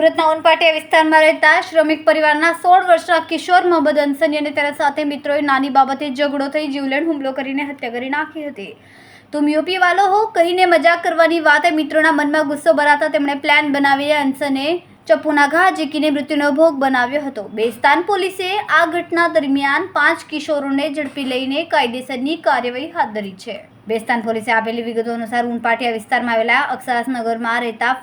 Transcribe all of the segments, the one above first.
સુરતના ઓનપાટિયા વિસ્તારમાં રહેતા શ્રમિક પરિવારના સોળ વર્ષના કિશોર મોહમ્મદ અંસની અને તેના સાથે મિત્રોએ નાની બાબતે ઝઘડો થઈ જીવલેણ હુમલો કરીને હત્યા કરી નાખી હતી. તું યુપી વાલો હો, કહીને મજાક કરવાની વાતે મિત્રોના મનમાં ગુસ્સો ભરાતા તેમણે પ્લાન બનાવીને અંસને ચપ્પુના ઘા ઝીકીને મૃત્યુનો ભોગ બનાવ્યો હતો. બેસ્તાન પોલીસે આ ઘટના દરમિયાન પાંચ કિશોરોને ઝડપી લઈને કાયદેસરની કાર્યવાહી હાથ ધરી છે. બેસ્તાન પોલીસે આપેલી વિગતો અનુસાર ઉનપાટિયા વિસ્તારમાં આવેલા અક્ષરાસનગરમાં રહેતા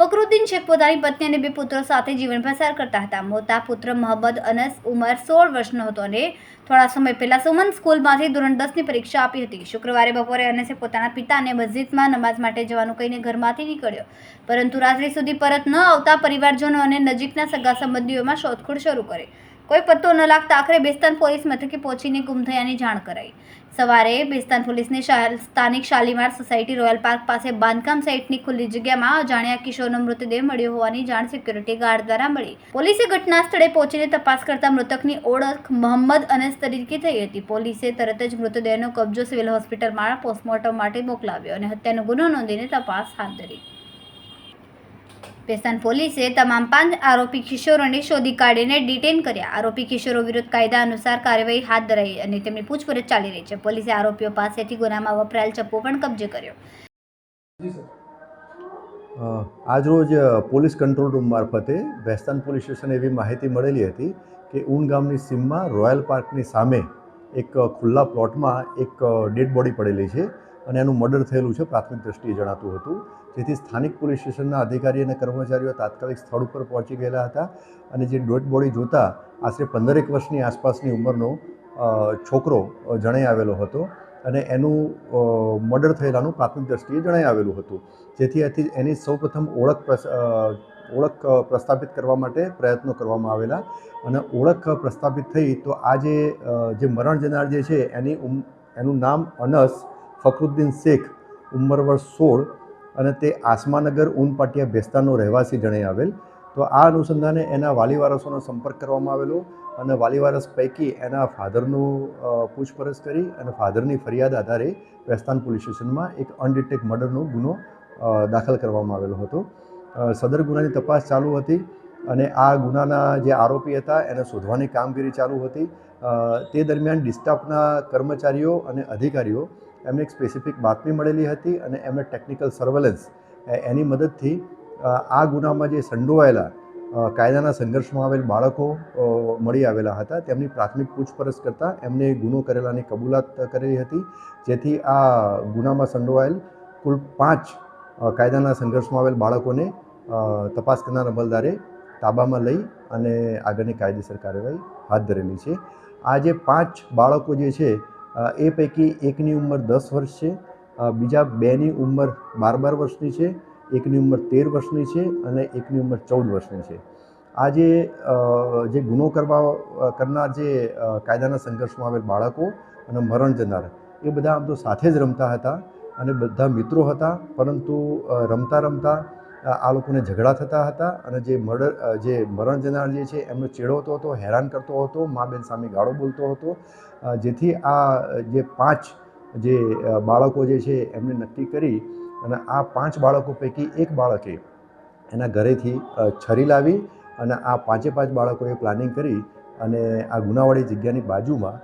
ફકરુદ્દીન શેખ પોતાની પત્ની અને બે પુત્રો સાથે જીવન પસાર કરતા હતા. મોટા પુત્ર મોહમ્મદ અનસ ઉંમર સોળ વર્ષનો હતો અને થોડા સમય પહેલા સુમન સ્કૂલમાંથી ધોરણ દસની પરીક્ષા આપી હતી. શુક્રવારે બપોરે અનસે પોતાના પિતાને મસ્જિદમાં નમાઝ માટે જવાનું કહીને ઘરમાંથી નીકળ્યો. પરંતુ રાત્રિ સુધી પરત ન આવતા પરિવારજનો અને નજીકના સગા સંબંધીઓમાં શોધખોળ શરૂ કરી. કોઈ પત્તો ન લાગતા આખરે બેસ્તાન પોલીસ મથકે પહોંચીને ગુમ થયાની જાણ કરાઈ. સવારે બેસ્તાન પોલીસને સ્થાનિક શાલીમાર સોસાયટી રોયલ પાર્ક પાસે બાંધકામ સાઇટની ખુલ્લી જગ્યામાં અજાણ્યા કિશોરનો મૃતદેહ મળ્યો હોવાની જાણ સિક્યુરિટી ગાર્ડ દ્વારા મળી. પોલીસે ઘટના સ્થળે પહોંચીને તપાસ કરતા મૃતકની ઓળખ મોહમ્મદ અનસ તરીકે થઈ હતી. પોલીસે તરત જ મૃતદેહનો કબજો સિવિલ હોસ્પિટલમાં પોસ્ટમોર્ટમ માટે મોકલાવ્યો અને હત્યાનો ગુનો નોંધીને તપાસ હાથ ધરી. બેસ્તાન પોલીસે તમામ પાંચ આરોપી કિશોરોને શોધી કાઢીને ડિટેન કર્યા. આરોપી કિશોરો વિરુદ્ધ કાયદા અનુસાર કાર્યવાહી હાથ ધરાઈ અને તેમની પૂછપરછ ચાલી રહી છે. પોલીસે આરોપીઓ પાસેથી ગુનામાં વપરાયેલ ચપ્પો પણ કબજે કર્યો. આજરોજ પોલીસ કંટ્રોલ રૂમ મારફતે વેસ્તાન પોલીસ સ્ટેશન એવી માહિતી મળેલી હતી કે ઊન ગામની સીમમાં રોયલ પાર્કની સામે એક ખુલ્લા પ્લોટમાં એક ડેડ બોડી પડેલી છે. અને એનું મર્ડર થયેલું છે, પ્રાથમિક દ્રષ્ટિએ જણાતું હતું. જેથી સ્થાનિક પોલીસ સ્ટેશનના અધિકારી અને કર્મચારીઓ તાત્કાલિક સ્થળ ઉપર પહોંચી ગયેલા હતા અને જે ડેડ બોડી જોતા આશરે પંદરેક વર્ષની આસપાસની ઉંમરનો છોકરો જણાઈ આવેલો હતો અને એનું મર્ડર થયેલાનું પ્રાથમિક દ્રષ્ટિએ જણાઈ આવેલું હતું. જેથી આથી એની સૌપ્રથમ ઓળખ ઓળખ પ્રસ્થાપિત કરવા માટે પ્રયત્નો કરવામાં આવેલા અને ઓળખ પ્રસ્થાપિત થઈ તો આ જે મરણ જનાર જે છે એની એનું નામ અનસ ફખરુદ્દીન શેખ ઉંમર વર્ષ સોળ અને તે આસમાનગર ઊનપાટિયા ભેસ્તાનનો રહેવાસી જણાઈ આવેલ. તો આ અનુસંધાને એના વાલીવારસોનો સંપર્ક કરવામાં આવેલો અને વાલીવારસ પૈકી એના ફાધરનું પૂછપરછ કરી અને ફાધરની ફરિયાદ આધારે વેસ્તાન પોલીસ સ્ટેશનમાં એક અનડિટેક મર્ડરનો ગુનો દાખલ કરવામાં આવેલો હતો. સદર ગુનાની તપાસ ચાલુ હતી અને આ ગુનાના જે આરોપી હતા એને શોધવાની કામગીરી ચાલુ હતી. તે દરમિયાન ડિસ્ટાફના કર્મચારીઓ અને અધિકારીઓ એમને એક સ્પેસિફિક બાતમી મળેલી હતી અને એમને ટેકનિકલ સર્વેલન્સ એની મદદથી આ ગુનામાં જે સંડોવાયેલા કાયદાના સંઘર્ષમાં આવેલ બાળકો મળી આવેલા હતા. તેમની પ્રાથમિક પૂછપરછ કરતાં એમને ગુનો કરેલાની કબૂલાત કરેલી હતી, જેથી આ ગુનામાં સંડોવાયેલ કુલ પાંચ કાયદાના સંઘર્ષમાં આવેલ બાળકોને તપાસ કરનાર અમલદારે તાબામાં લઈ અને આગળની કાયદેસર કાર્યવાહી હાથ ધરેલી છે. આ જે પાંચ બાળકો જે છે એ પૈકી એકની ઉંમર દસ વર્ષ છે. બીજા બેની ઉંમર બાર બાર વર્ષની છે, એકની ઉંમર તેર વર્ષની છે અને એકની ઉંમર ચૌદ વર્ષની છે. આ જે જે ગુનો કરવા કરનાર જે કાયદાના સંઘર્ષમાં આવેલ બાળકો અને મરણ જનાર, એ બધા આમ તો સાથે જ રમતા હતા અને બધા મિત્રો હતા, પરંતુ રમતા રમતા આ લોકોને ઝઘડા થતા હતા અને જે મર્ડર જે મરણ જનાર જે છે એમનો ચેડવતો હતો હેરાન કરતો હતો, મા બેન સામે ગાળો બોલતો હતો. જેથી આ જે પાંચ, જે બાળકો જે છે એમને નક્કી કરી અને આ પાંચ બાળકો પૈકી એક બાળકે એના ઘરેથી છરી લાવી અને આ પાંચે પાંચ બાળકોએ પ્લાનિંગ કરી અને આ ગુનાવાળી જગ્યાની બાજુમાં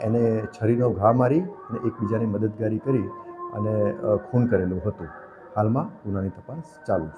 એને છરીનો ઘા મારી અને એકબીજાની મદદગારી કરી અને ખૂન કરેલું હતું. હાલમાં ગુનાની તપાસ ચાલુ છે.